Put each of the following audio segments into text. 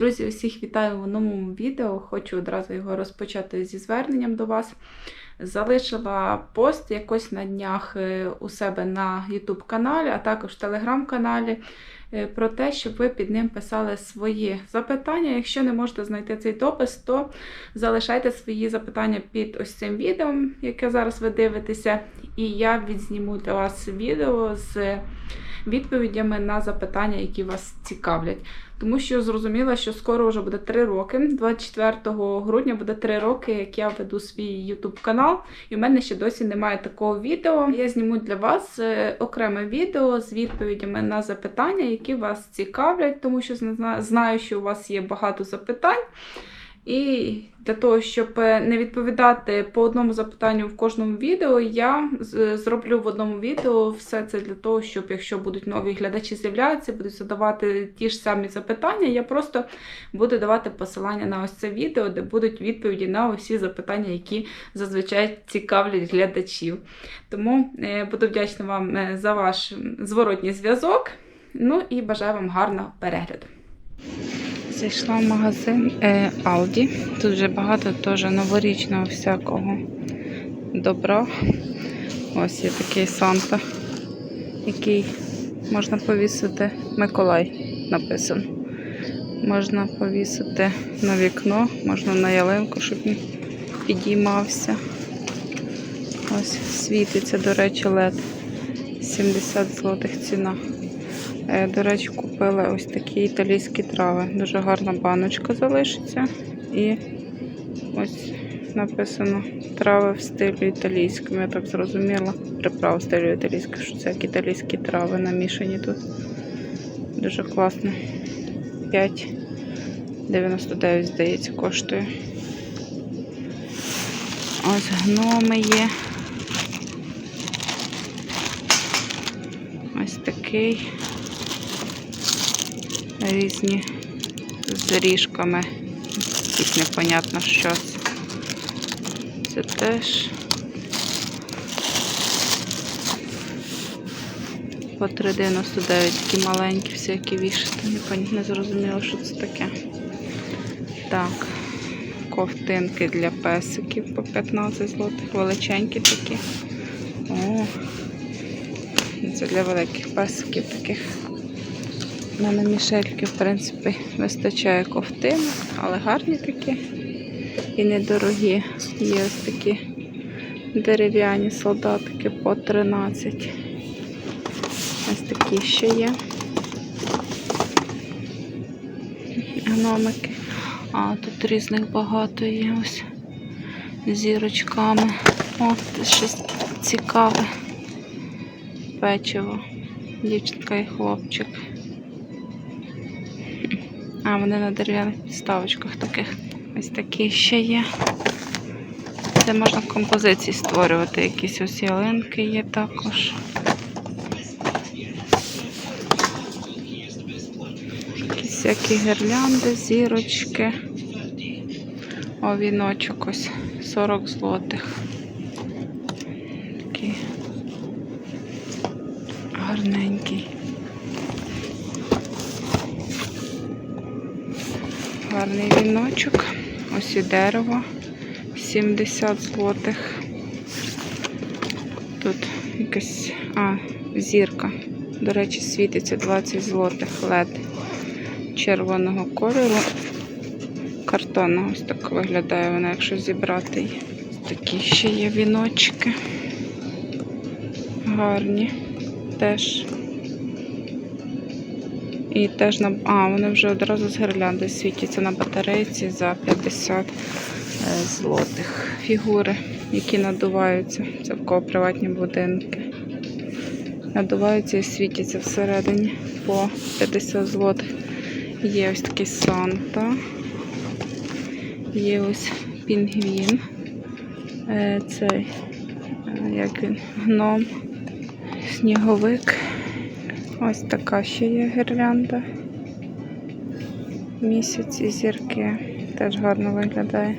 Друзі, усіх вітаю в новому відео. Хочу одразу його розпочати зі зверненням до вас. Залишила пост якось на днях е, у себе на YouTube каналі, а також в телеграм-каналі е, про те, щоб ви під ним писали свої запитання. Якщо не можете знайти цей допис, то залишайте свої запитання під ось цим відео, яке зараз ви дивитеся, і я відзніму для вас відео з відповідями на запитання, які вас цікавлять. Тому що зрозуміла, що скоро вже буде 3 роки. 24 грудня буде 3 роки, як я веду свій YouTube канал, і в мене ще досі немає такого відео. Я зніму для вас е, окреме відео з відповідями на запитання, які вас цікавлять, тому що зна- знаю, що у вас є багато запитань. І для того, щоб е, не відповідати по одному запитанню в кожному відео, я зроблю в одному відео все це для того, щоб якщо будуть нові глядачі з'являтися, будуть задавати ті ж самі запитання, я просто буду давати посилання на ось це відео, де будуть відповіді на усі запитання, які зазвичай цікавлять глядачів. Тому е, буду вдячна вам е, за ваш зворотній зв'язок. Ну і бажаю вам гарного перегляду. Зайшла в магазин е, Aldi. Тут вже багато теж новорічного всякого добра. Ось є такий Санта, який можна повісити Миколай написано. Можна повісити на вікно, можна на ялинку, щоб він підіймався. Ось світиться, до речі, LED. 70 злотих ціна. Е, До речі, купила ось такі італійські трави. Дуже гарна баночка залишиться. І ось написано трави в стилі італійському. Я так зрозуміла. Приправ в стилі італійському, що це як італійські трави намішані тут. Дуже класно. 5,99, здається, коштує. Ось гноми є. Ось такий. Різні з ріжками. Якісь непонятно що це. Теж по 3,99 такі маленькі, всякі вішати. Не зрозуміло, що це таке. Так, ковтинки для песиків по 15 злотих, величенькі такі. О, це для великих песиків таких. У мене мішельки, в принципі, вистачає ковтинок, але гарні такі і недорогі. Є ось такі дерев'яні солдатики по 13. Ось такі ще є. Гномики. А, тут різних багато є ось зірочками. О, це щось цікаве. Печиво. Дівчинка і хлопчик. А, вони на дерев'яних підставочках таких. Ось такі ще є. Це можна композиції створювати. Якісь ось ялинки є також. Якісь всякі гірлянди, зірочки. О, віночок ось 40 злотих. Гарний віночок. Ось і дерево. 70 злотих. Тут якась а, зірка. До речі, світиться 20 злотих лед червоного кольору. Картонного ось так виглядає вона, якщо зібрати її. Такі ще є віночки. Гарні. Теж. І теж на. А, вони вже одразу з гірлянди світяться на батарейці за 50 е, злотих. Фігури, які надуваються. Це в кого приватні будинки. Надуваються і світяться всередині по 50 злотих. Є ось такий Санта. Є ось пінгвін. Е, Цей, е, як він, гном, сніговик. Ось така ще є гірлянда. Місяць і зірки. Теж гарно виглядає.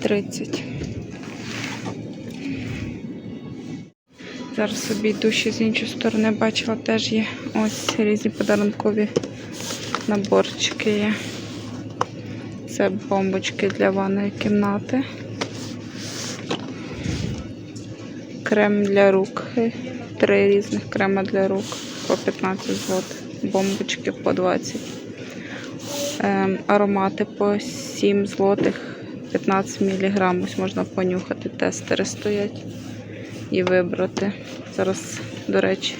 30. Зараз собі йду з іншої сторони, бачила, теж є ось різні подарункові наборчики є. Це бомбочки для ванної кімнати. Крем для рук. Три різних крема для рук по 15 злотих. Бомбочки по 20. Ем, аромати по 7 злотих 15 мг. Ось можна понюхати. Тестери стоять і вибрати. Зараз, до речі,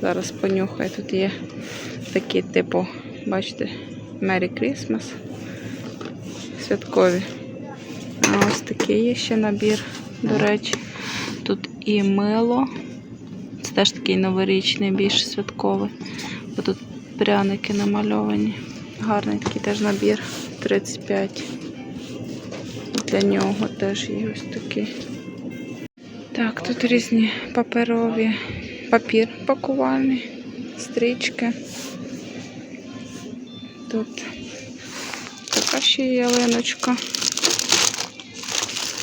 зараз понюхаю. Тут є такі, типу, бачите, Merry Christmas. Святкові. А ось такий є ще набір, до речі. І мило. Це теж такий новорічний, більш святковий. Бо тут пряники намальовані. Гарний такий теж набір. 35. Для нього теж є ось такий. Так, тут різні паперові, папір пакувальний, стрічки. Тут така ще ялиночка.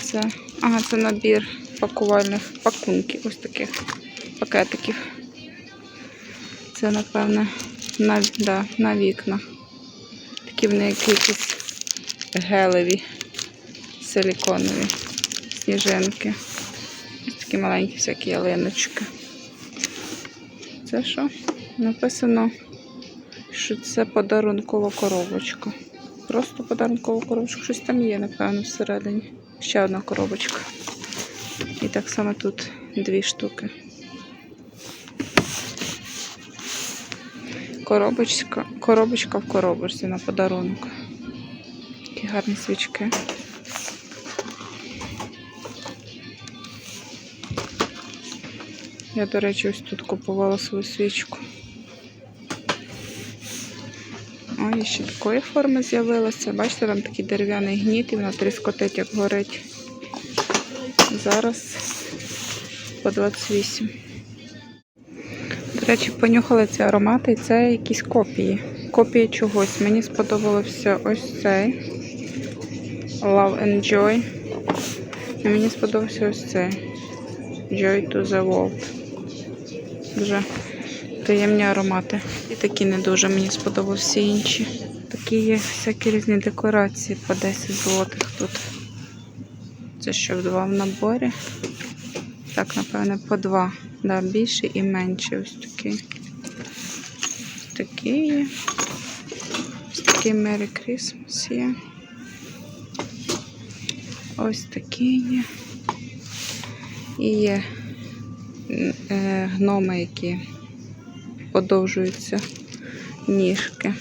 Це, ага, це набір пакувальних пакунків, ось таких пакетиків. Це, напевне, на, да, на вікна. Такі вони як якісь гелеві, силіконові сніжинки. Ось такі маленькі всякі ялиночки. Це що? Написано, що це подарункова коробочка. Просто подарункова коробочка. Щось там є, напевно, всередині. Ще одна коробочка. І так само тут дві штуки. Коробочка, коробочка в коробочці на подарунок. Такі гарні свічки. Я, до речі, ось тут купувала свою свічку. О, і ще такої форми з'явилося. Бачите, там такий дерев'яний гніт і вона тріскотить, як горить. Зараз по 28. До речі, понюхали ці аромати, і це якісь копії. Копії чогось. Мені сподобався ось цей Love and Joy. І мені сподобався ось цей Joy to the World. Дуже приємні аромати. І такі не дуже мені сподобалися інші. Такі є всякі різні декорації по 10 злотих тут. Це що два в наборі. Так, напевне, по два. Да, більше і менше. Ось такий. Такі є. Ось такий Merry Christmas є. Ось такі є. І є е, гноми, які подовжуються ніжки.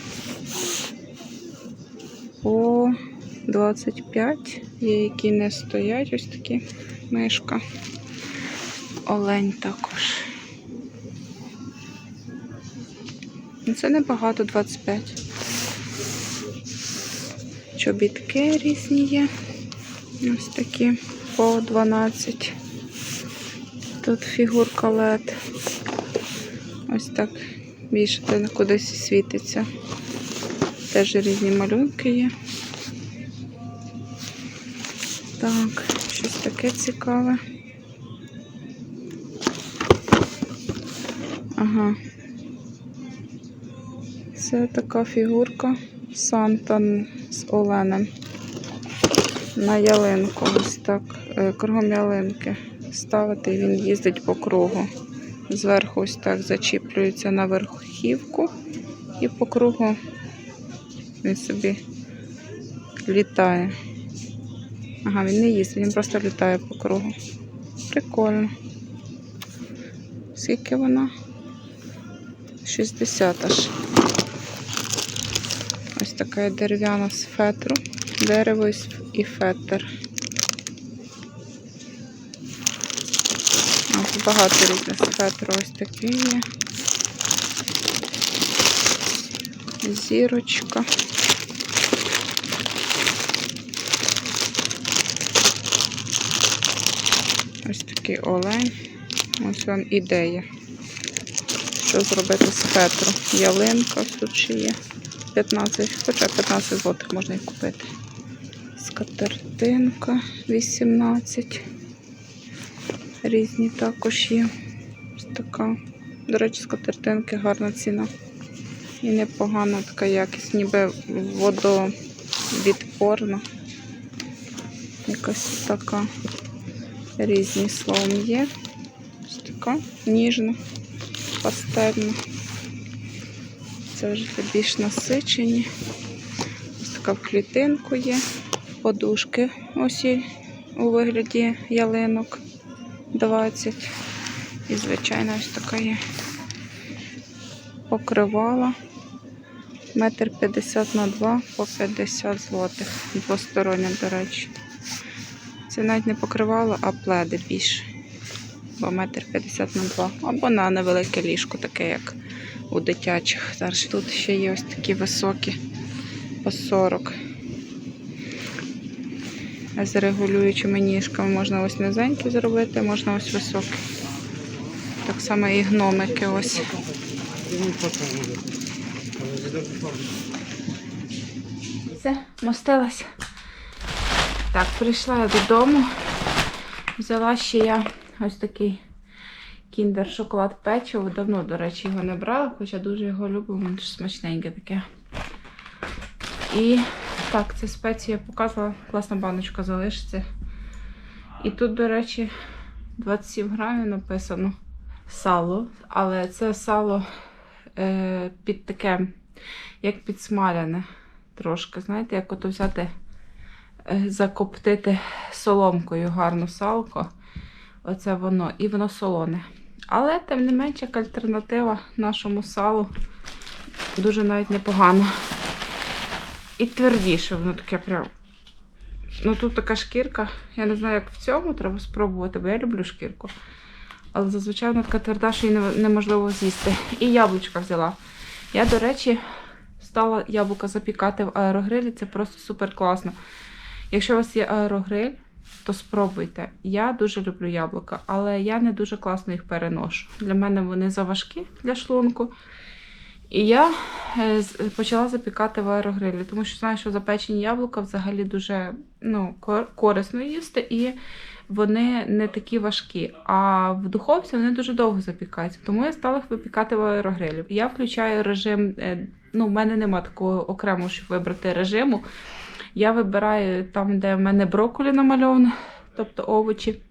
25 є, які не стоять, ось такі мишка. Олень також. Ну, Це небагато 25. Чобітки різні є. Ось такі по 12. Тут фігурка LED. Ось так більше кудись світиться. Теж різні малюнки є. Так, щось таке цікаве. Ага. Це така фігурка Санта з Оленем. На ялинку. Ось так. е, Кругом ялинки ставити, він їздить по кругу. Зверху ось так зачіплюється на верхівку і по кругу він собі літає. Ага, він не їздить, він просто літає по кругу. Прикольно. Скільки вона? 60 аж. Ось така дерев'яна з фетру. Дерево і фетр. А, багато різних з фетру. Ось такий є. Зірочка. Такий олень. Ось вам ідея. Що зробити з фетру? Ялинка тут ще є. 15, хоча 15 злотих можна і купити. Скатертинка 18. Різні також є. Ось така. До речі, скатертинки гарна ціна. І непогана така якість, ніби водовідпорна. Якась така. Різні словом є. Ось така ніжна, пастельна. Це вже більш насичені. Ось така в клітинку є. Подушки ось у вигляді ялинок 20. І, звичайно, ось така є покривала. Метр 50 на 2 по 50 злотих. Двостороння, до речі. Це навіть не покривало, а пледи більше. Бо метр 50 на 2. Або на невелике ліжко, таке як у дитячих. Зараз тут ще є ось такі високі по 40. А З регулюючими ніжками можна ось низенькі зробити, можна ось високі. Так само і гномики ось. Все, мостилась. Так, прийшла я додому. Взяла ще я ось такий кіндер шоколад печиво. Давно, до речі, його не брала, хоча дуже його люблю, дуже смачненьке таке. І так, це спеція показувала, класна баночка залишиться. І тут, до речі, 27 грамів написано сало, але це сало е, під таке, як підсмаляне трошки. Знаєте, як ото взяти, закоптити соломкою гарно салко. Оце воно, і воно солоне. Але, тим не менше, як альтернатива нашому салу дуже навіть непогано. І твердіше, воно таке прям. Ну тут така шкірка. Я не знаю, як в цьому треба спробувати, бо я люблю шкірку. Але зазвичай вона така тверда, що її неможливо з'їсти. І яблучка взяла. Я, до речі, стала яблука запікати в аерогрилі. Це просто супер класно. Якщо у вас є аерогриль, то спробуйте. Я дуже люблю яблука, але я не дуже класно їх переношу. Для мене вони заважкі для шлунку. І я е, почала запікати в аерогрилі, тому що знаю, що запечені яблука взагалі дуже ну, корисно їсти, і вони не такі важкі. А в духовці вони дуже довго запікаються. Тому я стала їх випікати в аерогрилі. Я включаю режим. е, Ну, в мене нема такого окремо, щоб вибрати режиму. Я вибираю там, де в мене брокколі намальовано, тобто овочі.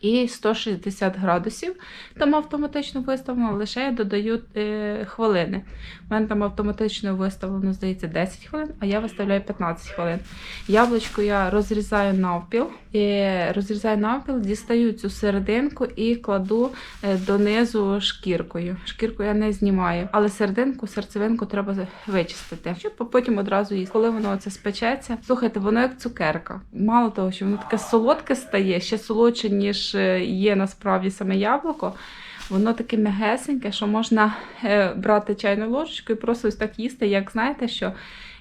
І 160 градусів там автоматично виставлено, лише я додаю е, хвилини. У мене там автоматично виставлено, здається, 10 хвилин, а я виставляю 15 хвилин. Яблучко я розрізаю навпіл, і розрізаю навпіл, дістаю цю серединку і кладу е, донизу шкіркою. Шкірку я не знімаю, але серединку, серцевинку треба вичистити, щоб потім одразу їсти. Коли воно це спечеться, слухайте, воно як цукерка. Мало того, що воно таке солодке стає, ще солодше, ніж е, є насправді саме яблуко. Воно таке м'ягесеньке, що можна е, брати чайну ложечку і просто ось так їсти, як знаєте, що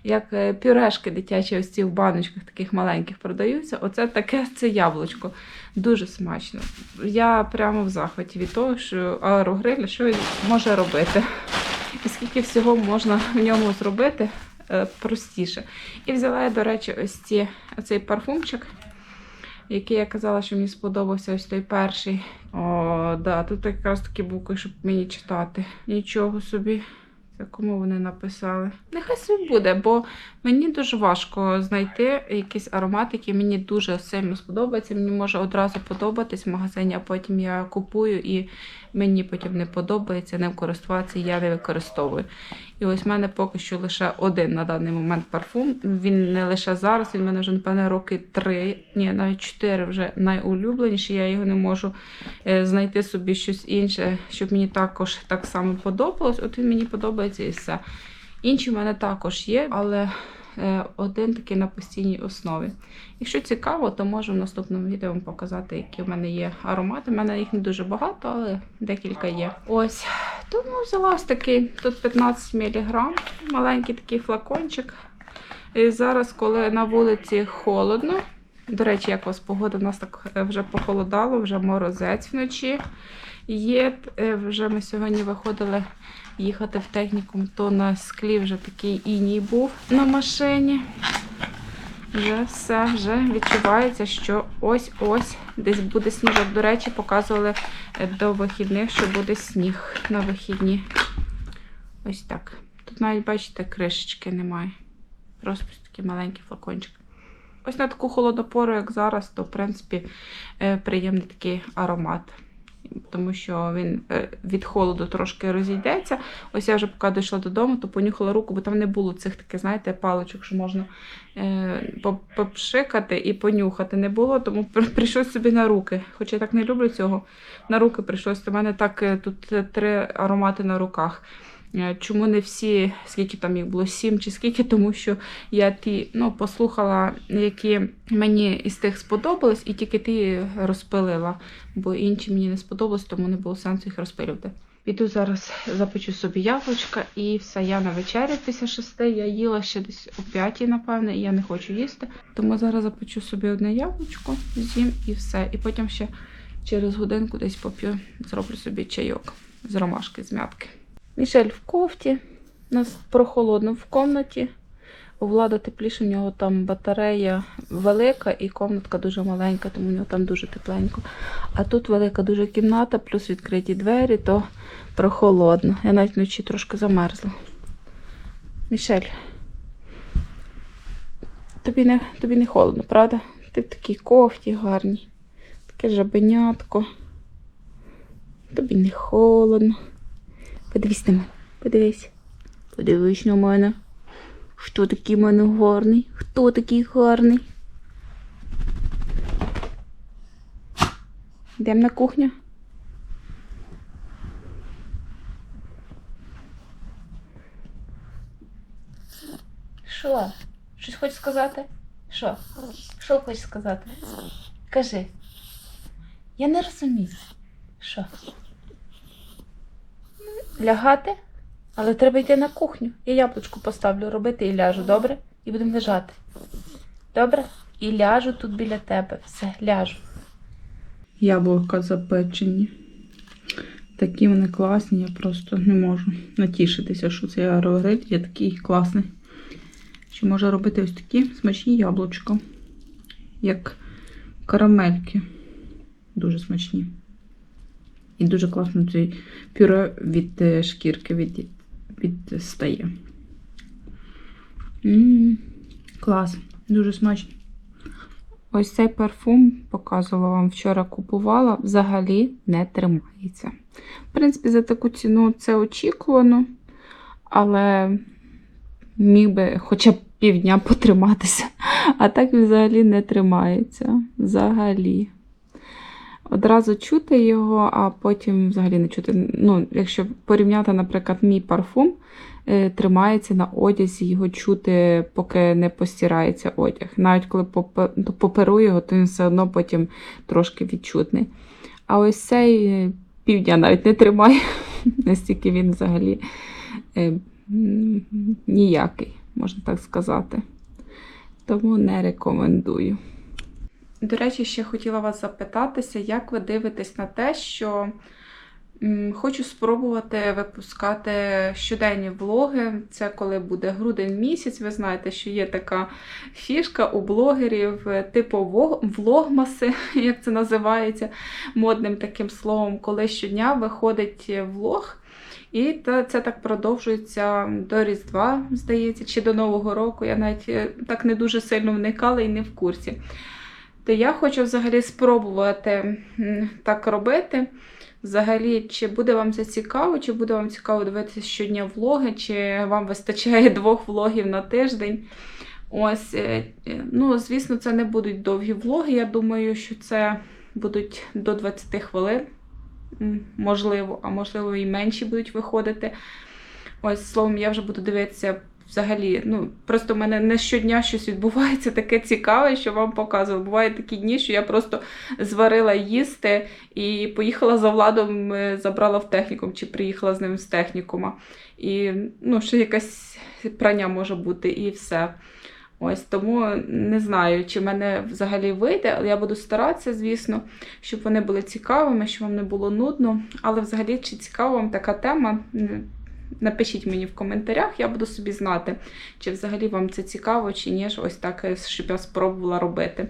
як е, пюрешки дитячі ось ці в баночках таких маленьких продаються. Оце таке це яблучко. Дуже смачно. Я прямо в захваті від того, що аерогриль, що він може робити. І скільки всього можна в ньому зробити простіше. І взяла я, до речі, ось ці, оцей парфумчик який я казала, що мені сподобався ось той перший. О, да, тут якраз такі букви, щоб мені читати. Нічого собі. Це кому вони написали? Нехай собі буде, бо мені дуже важко знайти якийсь аромат, який мені дуже сильно сподобається. Мені може одразу подобатись в магазині, а потім я купую і мені потім не подобається, ним користуватися, я не використовую. І ось в мене поки що лише один на даний момент парфум. Він не лише зараз, він в мене вже, напевно, роки три, ні, навіть чотири вже найулюбленіший. Я його не можу е, знайти собі щось інше, щоб мені також так само подобалось. От він мені подобається і все. Інші в мене також є, але один такий на постійній основі. Якщо цікаво, то можу в наступному відео вам показати, які в мене є аромати. У мене їх не дуже багато, але декілька є. Ось. Тому взяла ось такий, тут 15 мг, маленький такий флакончик. І зараз, коли на вулиці холодно, до речі, як у вас погода, у нас так е, вже похолодало, вже морозець вночі є. Е, Вже ми сьогодні виходили їхати в технікум, то на склі вже такий іній був на машині. Вже все, вже відчувається, що ось-ось десь буде сніжок. До речі, показували е, до вихідних, що буде сніг на вихідні. Ось так. тут навіть, бачите, кришечки немає. Просто такий маленький флакончик. Ось на таку холодну пору, як зараз, то в принципі е, приємний такий аромат. Тому що він е, від холоду трошки розійдеться. Ось я вже поки дійшла додому, то понюхала руку, бо там не було цих таких, знаєте, паличок, що можна е, попшикати і понюхати. Не було, тому прийшлось собі на руки. Хоча я так не люблю цього. На руки прийшлось. У мене так е, тут три аромати на руках. Е, Чому не всі, скільки там їх було, сім чи скільки, тому що я ті ну, послухала, які мені із тих сподобались, і тільки ті розпилила, бо інші мені не сподобались, тому не було сенсу їх розпилювати. Піду зараз запечу собі яблучка і все. Я на вечерю після шести. Я їла ще десь о п'ятій, напевне, і я не хочу їсти. Тому зараз запечу собі одне яблучко, з'їм і все. І потім ще через годинку десь поп'ю, зроблю собі чайок з ромашки, з м'ятки. Мішель в кофті. У нас прохолодно в комнаті. У Влада тепліше, у нього там батарея велика і комнатка дуже маленька, тому у нього там дуже тепленько. А тут велика дуже кімната, плюс відкриті двері, то прохолодно. Я навіть вночі трошки замерзла. Мішель. Тобі не, тобі не холодно, правда? Ти в такій кофті гарній. Таке жабенятко. Тобі не холодно. Подивись на мене. Подивись. Подивись на мене. Хто такий в мене гарний? Хто такий гарний? Йдемо на кухню. Що? Щось хочеш сказати? Що? Що хочеш сказати? Кажи. Я не розумію. Що? Лягати? Але треба йти на кухню. Я яблучку поставлю робити і ляжу, добре? І будемо лежати. Добре? І ляжу тут біля тебе. Все, ляжу. Яблука запечені. Такі вони класні, я просто не можу натішитися, що цей аерогриль є такий класний. Що може робити ось такі смачні яблучка, як карамельки. Дуже смачні. І дуже класно цей пюре від е, шкірки від, відстає. М, Клас, дуже смачно. Ось цей парфум показувала вам вчора купувала, взагалі не тримається. В принципі, за таку ціну це очікувано, але міг би хоча б півдня потриматися. А так взагалі не тримається. Взагалі. Одразу чути його, а потім взагалі не чути. Ну, якщо порівняти, наприклад, мій парфум е, тримається на одязі, його чути, поки не постирається одяг. Навіть коли ну, поперу його, то він все одно потім трошки відчутний. А ось цей е, півдня навіть не тримає, настільки він взагалі е, ніякий, можна так сказати. Тому не рекомендую. До речі, ще хотіла вас запитатися, як ви дивитесь на те, що хочу спробувати випускати щоденні влоги. Це коли буде грудень місяць. Ви знаєте, що є така фішка у блогерів, типу влогмаси, як це називається, модним таким словом, коли щодня виходить влог. І це так продовжується до Різдва, здається, чи до Нового року. Я навіть е, так не дуже сильно вникала і не в курсі. То я хочу взагалі спробувати так робити. Взагалі, чи буде вам це цікаво, чи буде вам цікаво дивитися щодня влоги, чи вам вистачає двох влогів на тиждень. Ось, е, е, ну, звісно, це не будуть довгі влоги. Я думаю, що це будуть до 20 хвилин, можливо, а можливо і менші будуть виходити. Ось, словом, я вже буду дивитися взагалі. Ну, просто в мене не щодня щось відбувається таке цікаве, що вам показувала. Бувають такі дні, що я просто зварила їсти і поїхала за владом, е, забрала в технікум, чи приїхала з ним з технікума. І ну, ще якесь прання може бути, і все. Ось тому не знаю, чи мене взагалі вийде, але я буду старатися, звісно, щоб вони були цікавими, щоб вам не було нудно. Але взагалі, чи цікава вам така тема? Напишіть мені в коментарях, я буду собі знати, чи взагалі вам це цікаво, чи ні, ось так, е, щоб я спробувала робити.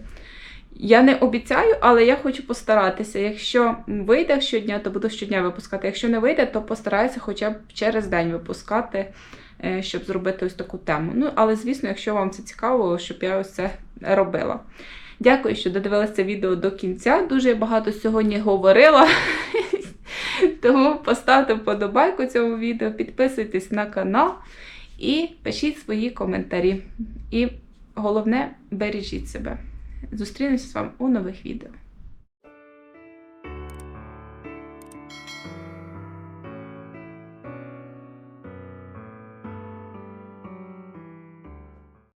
Я не обіцяю, але я хочу постаратися. Якщо вийде щодня, то буду щодня випускати. Якщо не вийде, то постараюся хоча б через день випускати е, щоб зробити ось таку тему. Ну, але, звісно, якщо вам це цікаво, щоб я ось це робила. Дякую, що додивилися відео до кінця. Дуже багато сьогодні говорила. Тому поставте вподобайку цьому відео, підписуйтесь на канал і пишіть свої коментарі. І головне, бережіть себе. Зустрінемося з вами у нових відео.